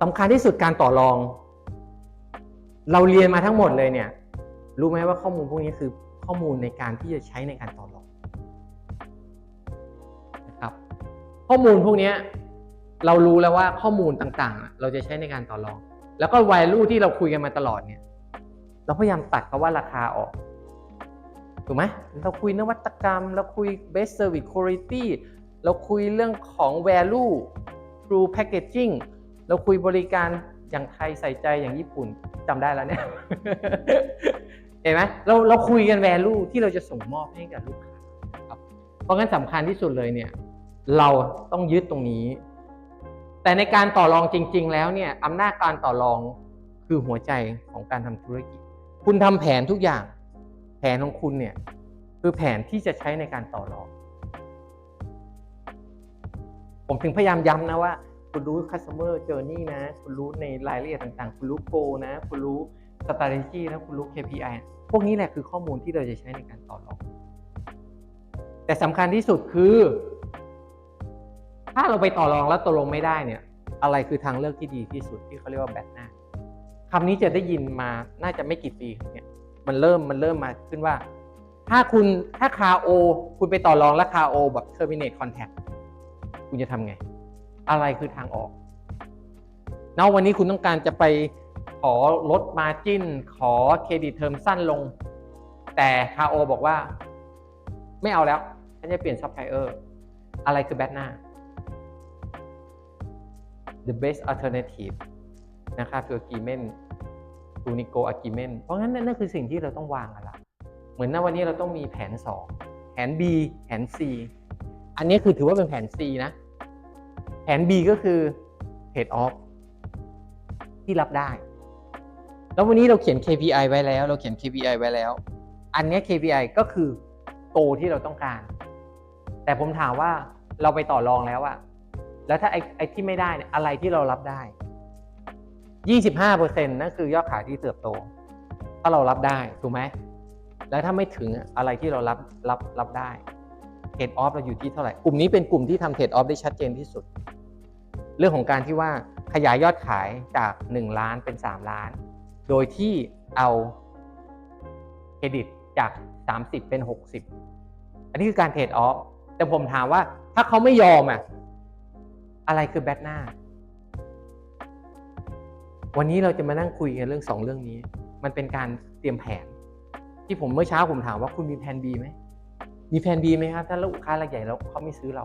สำคัญที่สุดการต่อรอง เราเรียนมาทั้งหมดเลยเนี่ย รู้ไหมว่าข้อมูลพวกนี้คือข้อมูลในการที่จะใช้ในการต่อรองนะครับ ข้อมูลพวกนี้เรารู้แล้วว่าข้อมูลต่างๆ เราจะใช้ในการต่อรอง แล้วก็ value ที่เราคุยกันมาตลอดเนี่ย เราพยายามตัดคำว่าราคาออกถูกไหมเราคุยนวัตกรรม เราคุย best service quality เราคุยเรื่องของ value through packaging เราคุยบริการอย่างไทยใส่ใจอย่างญี่ปุ่นจำได้แล้วเนี่ยเห็นไหมเราเราคุยกัน value ที่เราจะส่งมอบให้กับลูกค้าครับเพราะงั้นสำคัญที่สุดเลยเนี่ย เราต้องยึดตรงนี้ แต่ในการต่อรองจริง ๆ แล้วเนี่ยอำนาจการต่อรองคือหัวใจของการทำธุรกิจ คุณทำแผนทุกอย่าง แผนของคุณเนี่ยคือแผนที่จะใช้ในการต่อรอง ผมถึงพยายามย้ำนะว่า คุณรู้ customer journey นะ คุณรู้ในรายละเอียดต่างๆ คุณรู้ goal นะ คุณรู้ strategy นะคุณรู้ KPI พวกนี้แหละคือข้อมูลที่เราจะใช้ในการต่อรอง แต่สำคัญที่สุดคือ ถ้าเราไปต่อรองแล้วตกลงไม่ได้เนี่ย อะไรคือทางเลือกที่ดีที่สุดที่เขาเรียกว่าแบทหน้าคำนี้จะได้ยินมาน่าจะไม่กี่ปีเนี่ยมันเริ่มมันเริ่มมาขึ้นว่า ถ้าคุณถ้าคาโอ คุณไปต่อรองแล้วคาโอแบบ terminate contact คุณจะทำไง อะไรคือทางออกณวันนี้คุณต้องการจะไปขอลดมาจิ้น ขอเครดิตเทอมสั้นลง แต่คาโอบอกว่า ไม่เอาแล้วฉันจะเปลี่ยนซัพพลายเออร์อะไรคือแบทหน้า the best alternative นะครับ to agreement to nego agreement เพราะงั้นนั่นคือสิ่งที่เราต้องวางกันละเหมือนณวันนี้เราต้องมีแผน 2 แผน B แผน C อันนี้คือถือว่าเป็นแผน C นะ น B ก็คือ trade off ที่รับได้ แล้ววันนี้เราเขียน KPI ไว้แล้ว เราเขียน KPI ไว้แล้ว อันนี้ KPI ก็คือโกที่เราต้องการ แต่ผมถามว่าเราไปต่อรองแล้วอะแล้วถ้าไอ้ไอ้ที่ไม่ได้เนี่ยอะไรที่เรารับได้ 25%นั่นคือยอดขายที่เติบโต ถ้าเรารับได้ ถูกไหม แล้วถ้าไม่ถึงอะอะไรที่เรารับรับรับได้เทรดออฟเราอยู่ที่เท่าไหร่ กลุ่มนี้เป็นกลุ่มที่ทำเทรดออฟได้ชัดเจนที่สุด เรื่องของการที่ว่าขยายยอดขายจาก 1 ล้านเป็น 3 ล้าน โดยที่เอาเครดิตจาก 30 เป็น 60 อันนี้คือการเทรดออฟแต่ผมถามว่าถ้าเขาไม่ยอมอะอะไรคือแบทหน้า วันนี้เราจะมานั่งคุยกันเรื่องสองเรื่องนี้ มันเป็นการเตรียมแผน ที่ผมเมื่อเช้าผมถามว่าคุณมีแผน B ไหมมีแผน B ไหมครับ ถ้าลูกค้ารายใหญ่แล้วเขาไม่ซื้อเรา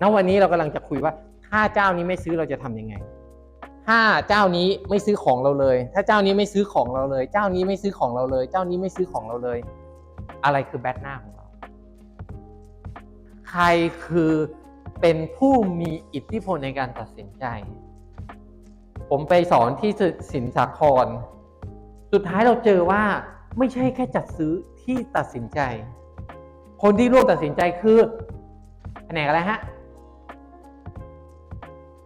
ณวันนี้เรากำลังจะคุยว่าถ้าเจ้านี้ไม่ซื้อเราจะทำยังไง ถ้าเจ้านี้ไม่ซื้อของเราเลย ถ้าเจ้านี้ไม่ซื้อของเราเลย เจ้านี้ไม่ซื้อของเราเลย เจ้านี้ไม่ซื้อของเราเลย อะไรคือแบทหน้าของเรา ใครคือเป็นผู้มีอิทธิพลในการตัดสินใจ ผมไปสอนที่สินสาคร สุดท้ายเราเจอว่าไม่ใช่แค่จัดซื้อที่ตัดสินใจ คนที่ร่วมตัดสินใจคือแผนกอะไรฮะ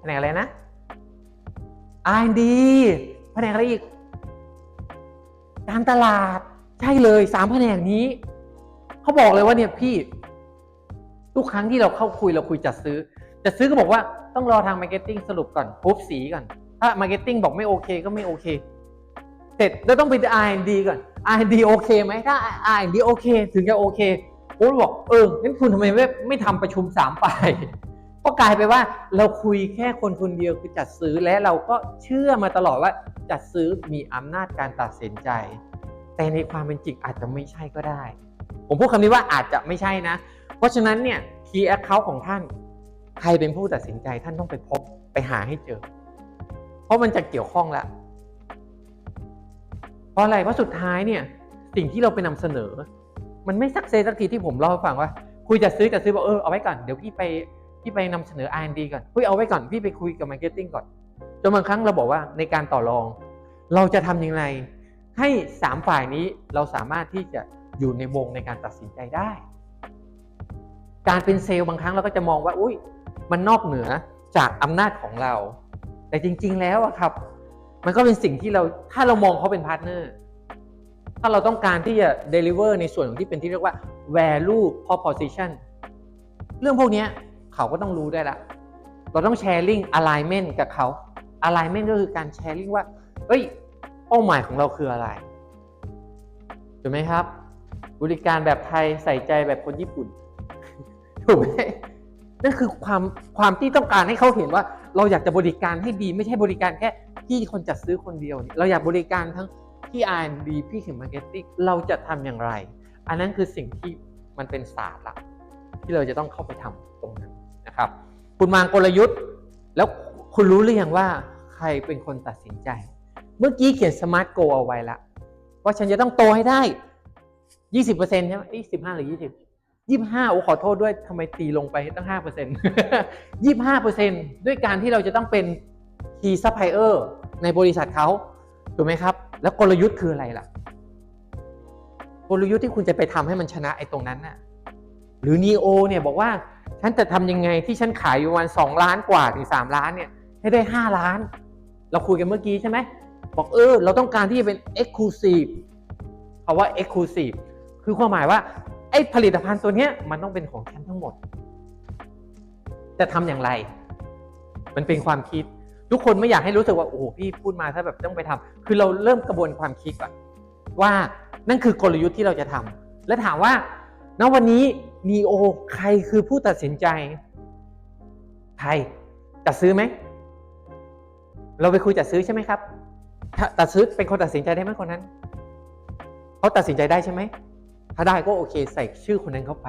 แผนกอะไรนะ R&D แผนกอะไรอีก การตลาด ใช่เลยสามแผนกนี้ เขาบอกเลยว่าเนี่ยพี่ทุกครั้งที่เราเข้าคุยเราคุยจัดซื้อ จัดซื้อก็บอกว่าต้องรอทางมาร์เก็ตติ้งสรุปก่อนปุ๊บสีก่อน ถ้ามาร์เก็ตติ้งบอกไม่โอเคก็ไม่โอเค เสร็จแล้วต้องไป R&D ก่อน R&D โอเคไหมถ้า R&D โอเค ถึงจะโอเคผมบอกเอองั้นคุณทำไมไม่ไม่ทำประชุมสามฝ่าย ก็กลายไปว่าเราคุยแค่คนคนเดียวคือจัดซื้อและเราก็เชื่อมาตลอดว่าจัดซื้อมีอำนาจการตัดสินใจ แต่ในความเป็นจริงอาจจะไม่ใช่ก็ได้ ผมพูดคำนี้ว่าอาจจะไม่ใช่นะ เพราะฉะนั้นเนี่ย key account ของท่าน ใครเป็นผู้ตัดสินใจท่านต้องไปพบไปหาให้เจอ เพราะมันจะเกี่ยวข้องละเพราะอะไรเพราะสุดท้ายเนี่ยสิ่งที่เราไปนำเสนอ มันไม่สักเซสักทีที่ผมเล่าให้ฟังว่า คุยจะซื้อจะซื้อบอกเออเอาไว้ก่อนเดี๋ยวพี่ไป พี่ไปนำเสนอ R&D ก่อนคุยเอาไว้ก่อนพี่ไปคุยกับ Marketing ก่อนจนบางครั้งเราบอกว่าในการต่อรอง เราจะทำยังไงให้สามฝ่ายนี้เราสามารถที่จะอยู่ในวงในการตัดสินใจได้ การเป็นเซลล์บางครั้งเราก็จะมองว่า อุ้ยมันนอกเหนือจากอำนาจของเรา แต่จริง ๆ แล้วอะครับ มันก็เป็นสิ่งที่เราถ้าเรามองเขาเป็นพาร์ทเนอร์ถ้าเราต้องการที่จะ deliver ในส่วนของที่เป็นที่เรียกว่า value proposition เรื่องพวกนี้ เขาก็ต้องรู้ได้ละเราต้องแชร์ลิง alignment กับเขา alignment ก็คือการแชร์ลิงว่าเอ้ยเป้าหมายของเราคืออะไรถูกไหมครับ บริการแบบไทยใส่ใจแบบคนญี่ปุ่นถูกไหมนั่นคือความความที่ต้องการให้เขาเห็นว่า เราอยากจะบริการให้ดี ไม่ใช่บริการแค่พี่คนจัดซื้อคนเดียว เราอยากบริการทั้งพี่ R&D พี่ถึง Marketing เราจะทำอย่างไร อันนั้นคือสิ่งที่มันเป็นศาสตร์ละที่เราจะต้องเข้าไปทำตรงนั้น นะครับ คุณมางกลยุทธ์ แล้วคุณรู้หรือยังว่าใครเป็นคนตัดสินใจ เมื่อกี้เขียนสมาร์ทโกเอาไว้ละว่าฉันจะต้องโตให้ได้20%ใช่ไหมสิบห้าหรือ20 25โอ้ขอโทษด้วยทำไมตีลงไปตั้ง5% 25%ด้วยการที่เราจะต้องเป็น key supplier ในบริษัทเขาถูกไหมครับ แล้วกลยุทธ์คืออะไรล่ะ กลยุทธ์ที่คุณจะไปทำให้มันชนะไอ้ตรงนั้นน่ะ หรือ NEO เนี่ยบอกว่า ฉันจะทำยังไงที่ฉันขายอยู่วันสองล้านกว่าถึงสามล้านเนี่ยให้ได้ห้าล้าน เราคุยกันเมื่อกี้ใช่ไหมบอกเออเราต้องการที่จะเป็น exclusive เพราะว่า exclusive คือความหมายว่าไอ้ผลิตภัณฑ์ตัวเนี้ยมันต้องเป็นของฉันทั้งหมด จะทำอย่างไร มันเป็นความคิด ทุกคนไม่อยากให้รู้สึกว่าโอ้โหพี่พูดมาถ้าแบบต้องไปทำคือเราเริ่มกระบวนความคิดก่อนว่านั่นคือกลยุทธ์ที่เราจะทำและถามว่าณวันนี้ นีโอใครคือผู้ตัดสินใจใครจัดซื้อไหม เราไปคุยจัดซื้อใช่ไหมครับถ้าตัดซื้อเป็นคนตัดสินใจได้ไหมคนนั้น เขาตัดสินใจได้ใช่ไหม ถ้าได้ก็โอเค ใส่ชื่อคนนั้นเข้าไป